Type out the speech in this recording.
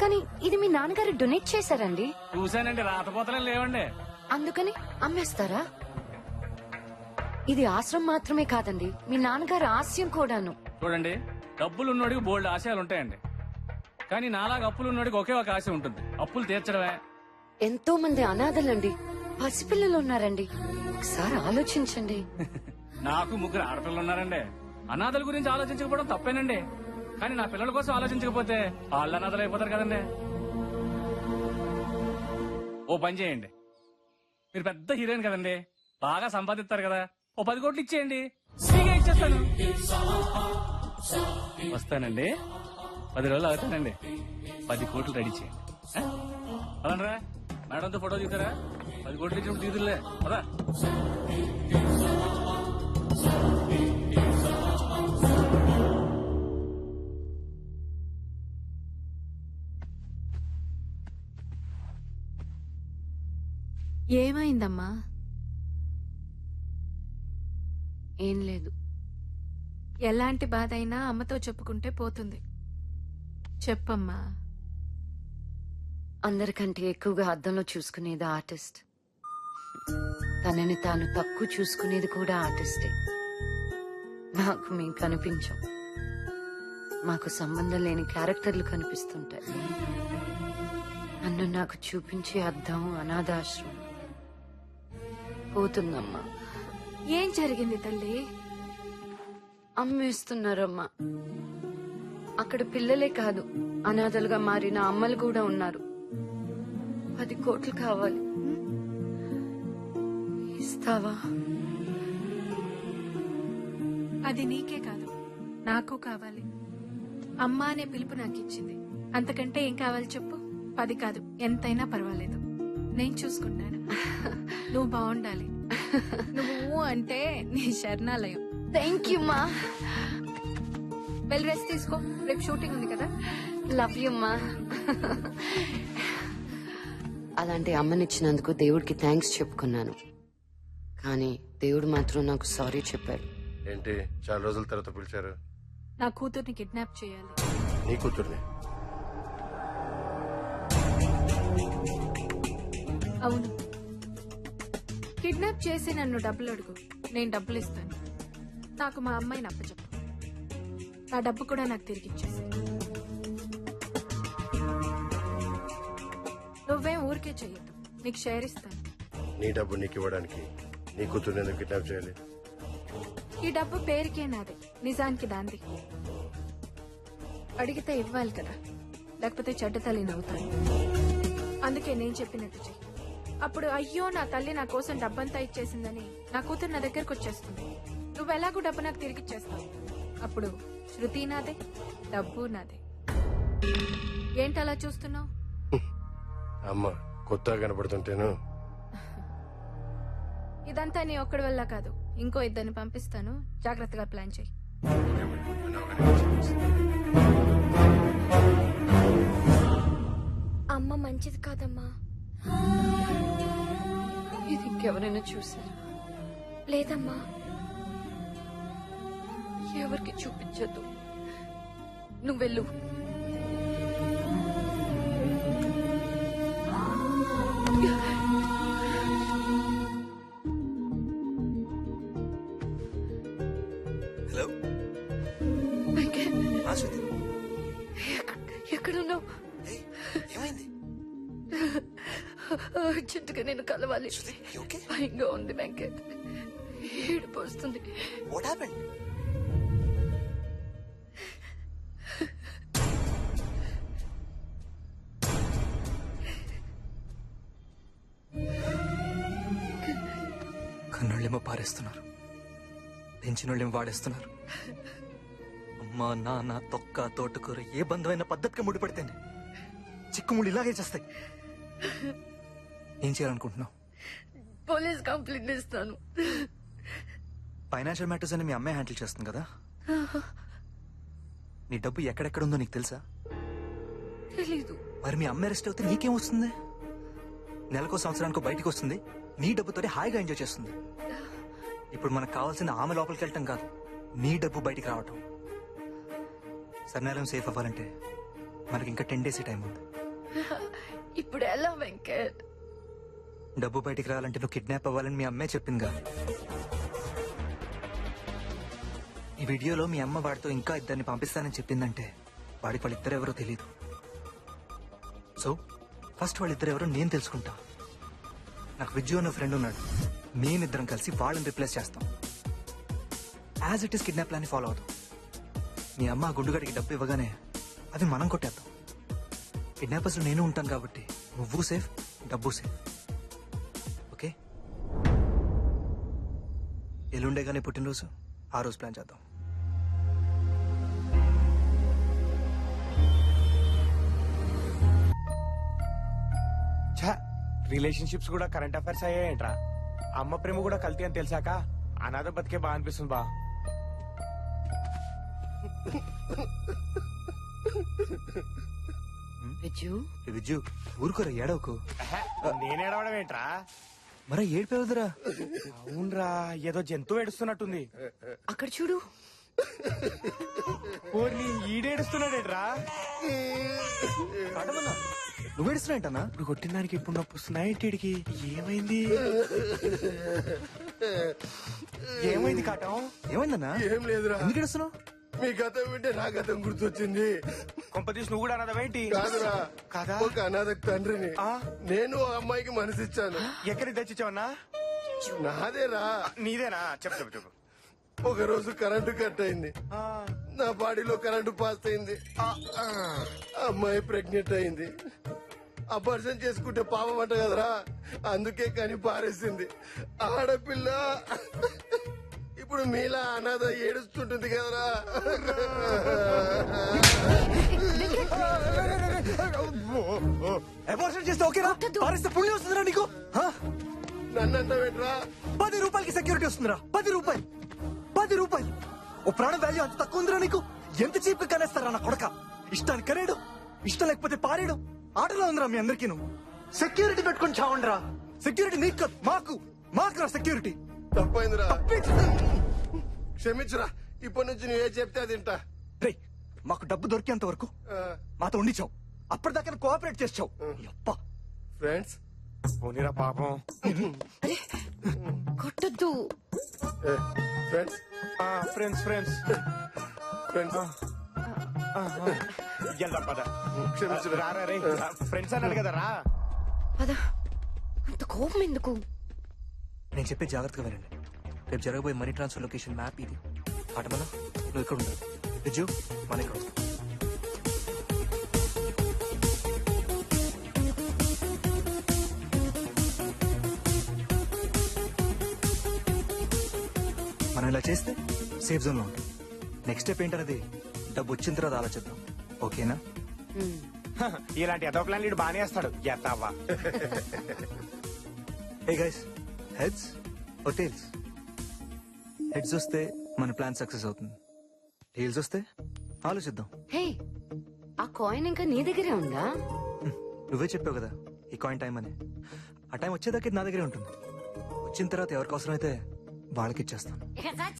కానీ ఇది మీ నాన్నగారు డొనేట్ చేశారండి. చూశానండి రాతపోతలే లేవండి. అందుకని అమ్మేస్తారా? ఇది ఆశ్రమం మాత్రమే కాదండి మీ నాన్నగారు ఆశయం కూడాను. చూడండి డబ్బులు ఉన్నోడికి బోల్డ్ ఆశయాలు ఉంటాయండి కానీ నాలాగా అప్పులు ఉన్నోడికి ఒకే ఒక ఆశ ఉంటుంది అప్పులు తీర్చడమే. ఎంతో మంది అనాథలండి పసిపిల్లలు ఉన్నారండి ఒకసారి ఆలోచించండి. నాకు ముగ్గురు ఆడపిల్లలు ఉన్నారండి అనాథల గురించి ఆలోచించకపోవడం తప్పేనండి. కానీ నా పిల్లల కోసం ఆలోచించకపోతే వాళ్ళు అనాథలు అయిపోతారు కదండి. ఓ పని చేయండి. మీరు పెద్ద హీరోయిన్ కదండి. బాగా సంపాదిస్తారు కదా. ఓ పది కోట్లు ఇచ్చేయండి. ఫ్రీగా ఇచ్చేస్తాను. వస్తానండి. పది రోజులు అవుతానండి. పది కోట్లు రెడీ చేయండి. అవునరా మేడంతో ఫోటో దిగుతారా? పది కోట్లు ఇచ్చి తీదులే పదా. ఏమైందమ్మా? ఏం లేదు. ఎలాంటి బాధ అయినా అమ్మతో చెప్పుకుంటే పోతుంది. చెప్పమ్మా. అందరికంటే ఎక్కువగా అద్దంలో చూసుకునేది ఆర్టిస్ట్. తనని తాను తక్కువ చూసుకునేది కూడా ఆర్టిస్టే. నాకు మేము కనిపించం. మాకు సంబంధం లేని క్యారెక్టర్లు కనిపిస్తుంటాయి. నన్ను నాకు చూపించే అద్దం అనాథాశ్రమం. పోతుందమ్మా. ఏం జరిగింది తల్లి? అమ్మేస్తున్నారమ్మా. అక్కడ పిల్లలే కాదు అనాథలుగా మారిన అమ్మలు కూడా ఉన్నారు. పది కోట్లు కావాలి. ఇస్తావా? అది నీకే కాదు నాకు కావాలి. అమ్మ అనే పిలుపు నాకు ఇచ్చింది అంతకంటే ఏం కావాలి చెప్పు? పది కాదు ఎంతైనా పర్వాలేదు. నేను చూసుకుంటాను. నువ్వు బాగుండాలి. నువ్వు అంటే నీ శరణాలయం. థ్యాంక్ యూ మా వెళ్ళి రెస్ట్ తీసుకో. రేపు షూటింగ్ ఉంది కదా? లవ్ యూ మా అలాంటి అమ్మనిచ్చినందుకు దేవుడికి థ్యాంక్స్ చెప్పుకున్నాను. కానీ దేవుడు మాత్రం నాకు సారీ చెప్పాడు. ఏంటి? చాలా రోజుల తర్వాత పిలిచారు. నా కూతుర్ని కిడ్నాప్ చేయాలి. నీ కూతుర్ని? అవును. కిడ్నాప్ చేసి నన్ను డబ్బులు అడుగు నేను డబ్బులు ఇస్తాను నాకు మా అమ్మాయిని అప్పచెప్పు నా డబ్బు కూడా నాకు తిరిగి ఇచ్చేసి నువ్వేం ఊరికే చెయ్యదు నీకు షేర్ ఇస్తాను. నీ డబ్బు నీకు ఇవ్వడానికి నీ ఎందుకు కిడ్నాప్ చేయాలి? ఈ డబ్బు పేరుకే నాది. నిజానికి దాంది. అడిగితే ఇవ్వాలి కదా. లేకపోతే చెడ్డ తల్లిని అవుతాను అందుకే నేను చెప్పినట్టు చెయ్యి. అప్పుడు అయ్యో నా తల్లి నా కోసం డబ్బంతా ఇచ్చేసిందని నా కూతురు నా దగ్గరకు వచ్చేస్తుంది. నువ్వు ఎలాగూ డబ్బు నాకు తిరిగి ఇచ్చేస్తావు? అప్పుడు శృతి నాదే డబ్బు నాదే. ఏంటి అలా చూస్తున్నావు? అమ్మ కొత్తగా కనపడుతుంటేను. ఇదంతా నీ ఒక్కడి వల్ల కాదు. ఇంకో ఇద్దరిని పంపిస్తాను. జాగ్రత్తగా ప్లాన్ చేయి. అమ్మ మంచిది కాదమ్మా. ఇది ఇంకెవరైనా చూసారా లేదమ్మా. ఎవరికి చూపించద్దు. నువ్వు వెళ్ళు అర్జెంటుగా నేను కలవాలి? భయంగా ఉంది వెంకట్. ఏడుపు వస్తుంది? కన్నోళ్ళేమో పారేస్తున్నారు. పెంచినోళ్ళేమో వాడేస్తున్నారు. అమ్మ నాన్న తొక్క తోటకూర ఏ బంధమైన పద్ధతిగా ముడిపడితేనే చిక్కుముళ్ళు ఇలాగే చేస్తాయి. ఏం చేయాలనుకుంటున్నావు? పోలీస్ కంప్లైంట్ ఇస్తాను. ఫైనాన్షియల్ మ్యాటర్స్ అని మీ అమ్మాయి హ్యాండిల్ చేస్తుంది కదా? నీ డబ్బు ఎక్కడెక్కడ ఉందో నీకు తెలుసా? తెలీదు. మరి మీ అమ్మాయి అరెస్ట్ అవుతే నీకేం వస్తుంది? నెలకో సంవత్సరానికో బయటికి వస్తుంది నీ డబ్బుతోనే హాయిగా ఎంజాయ్ చేస్తుంది. ఇప్పుడు మనకు కావాల్సింది ఆమె లోపలికి వెళ్ళటం కాదు నీ డబ్బు బయటికి రావటం. సన్యాలం సేఫ్ అవ్వాలంటే మనకి ఇంకా టెన్ డేస్ టైం ఉంది. ఇప్పుడు ఎలా వెంకట్? డబ్బు బయటికి రావాలంటే నువ్వు కిడ్నాప్ అవ్వాలని మీ అమ్మే చెప్పిందిగా. ఈ వీడియోలో మీ అమ్మ వాడితో ఇంకా ఇద్దరిని పంపిస్తానని చెప్పిందంటే వాడికి వాళ్ళిద్దరు ఎవరో తెలియదు సో ఫస్ట్ వాళ్ళిద్దరు ఎవరో నేను తెలుసుకుంటా. నాకు విజ్జు అన్న ఫ్రెండ్ ఉన్నాడు. మేమిద్దరం కలిసి వాళ్ళని రిప్లేస్ చేస్తాం. As it is kidnap plan follow అవుతాం మీ అమ్మ గుండుగడికి డబ్బు ఇవ్వగానే అది మనం కొట్టేద్దాం. కిడ్నాపర్స్ నేను ఉంటాను కాబట్టి నువ్వు సేఫ్ డబ్బు సేఫ్ ఎల్లుండే కానీ పుట్టినరోజు ఆ రోజు ప్లాన్ చేద్దాం. ఛ రిలేషన్షిప్స్ కూడా కరెంట్ అఫైర్స్ అయ్యాయంట్రా. అమ్మ ప్రేమ కూడా కల్తీ అని తెలిసాక అనాథ బతికే బా అనిపిస్తుంది బా. విజు ఏ విజ్జు ఊరుకోరా ఏడవకు. ఎహె, నేను ఏడవడం ఏంట్రా మరా ఏడిపోవద్దురా అవునరా ఏదో జంతువు ఏడుస్తున్నట్టుంది. అక్కడ చూడు. ఓర్ని ఈడేడుస్తున్నాడేట్రా? కాటమన్నా నువ్వు ఏడుస్తున్నా ఇప్పుడు కొట్టిన దానికి ఇప్పుడు నొప్పి వస్తున్నాయి ఏంటిడికి ఏమైంది? ఏమైంది కాటం? ఏమైందన్నా? ఏం లేదురా. ఎందుకు ఏడుస్తున్నావు? మీ గతం వింటే నా గతం గుర్తొచ్చింది. కొంపతీసి నువ్వు కూడా అన్నదవేంటి కాదురా కాదా? ఒక అనాథకు తండ్రిని. ఆ? నేను ఆ అమ్మాయికి మనసిచ్చాను. ఎక్కడికి తెచ్చిచ్చావన్నా? నాదేరా. నీదేనా? చెప్పు చెప్పు చెప్పు. ఒక రోజు కరెంటు కట్ అయింది. ఆ, నా బాడీలో కరెంటు పాస్ అయింది. ఆ, ఆ, అమ్మాయి ప్రెగ్నెంట్ అయింది. అపర్షన్ చేసుకుంటే పాపం అంట కదరా. అందుకే కానీ పారేసింది. ఆడపిల్ల. ఇప్పుడు మీలా అనాథ ఏడుస్తుంటుంది కదరా. అబార్షన్ చేస్తే ఓకేనా? పారిస్తే పుణ్యం వస్తుందిరా నీకు? హా? నన్ను అంటావేంట్రా పది రూపాయలకి సెక్యూరిటీ వస్తుందిరా. పది రూపాయలు. పది రూపాయలు. ఓ ప్రాణం వాల్యూ అంత తక్కువ ఉందిరా నీకు? ఎంత చీప్ కనేస్తారా నా కొడక? ఇష్టానికి కనేడు. ఇష్టం లేకపోతే పారేడు. ఆటలో ఉందిరా మీ అందరికీ సెక్యూరిటీ పెట్టుకొని చావండిరా. సెక్యూరిటీ నీకు మాకు మాకు. రా సెక్యూరిటీ తప్పైందిరా. క్షమించురా ఇప్పటి నుంచి నువ్వు ఏ చెప్తే అది వింటా రే మాకు డబ్బు దొరికేంత వరకు ఆ, మాతో ఉండిచావు అప్పటిదాకా కోఆపరేట్ చేసావు అప్ప ఫ్రెండ్స్. పోనీరా పాపం. కొట్టద్దు. ఫ్రెండ్స్. ఆ, ఫ్రెండ్స్ ఫ్రెండ్స్. ఫ్రెండ్స్. వెళ్దాం పద. క్షమించురా. రారా రే ఫ్రెండ్స్ అన్నాడు కదా రా. పద. అంత కోపం ఎందుకు? నేను చెప్పే జాగ్రత్తగా వినండి. రేపు జరగబోయే మనీ ట్రాన్స్ఫర్ లొకేషన్ మ్యాప్ ఇది. ఆటమల నువ్వు ఇక్కడ ఉండాలి విజు మన ఇక్కడ. మనం ఇలా చేస్తే సేఫ్ జోన్లో ఉంటాం. నెక్స్ట్ స్టెప్ ఏంటనేది? డబ్బు వచ్చిన తర్వాత ఆలోచిద్దాం. ఓకేనా. ఇలాంటి ఎదో ప్లాన్ లీడు బానే వేస్తాడు ఎత్తావా hey guys heads tails heads వస్తే మన ప్లాన్ సక్సెస్ అవుతుంది. టేల్స్ వస్తే ఆలోచిద్దాం. హే ఆ కాయిన్ ఇంకా నీ దగ్గరే ఉందా? నువ్వే చెప్పావు కదా ఈ కాయిన్ టైం అని. ఆ టైం వచ్చేదాకా ఇది నా దగ్గరే ఉంటుంది. వచ్చిన తర్వాత ఎవరికి అవసరమైతే వాళ్ళకి ఇచ్చేస్తాను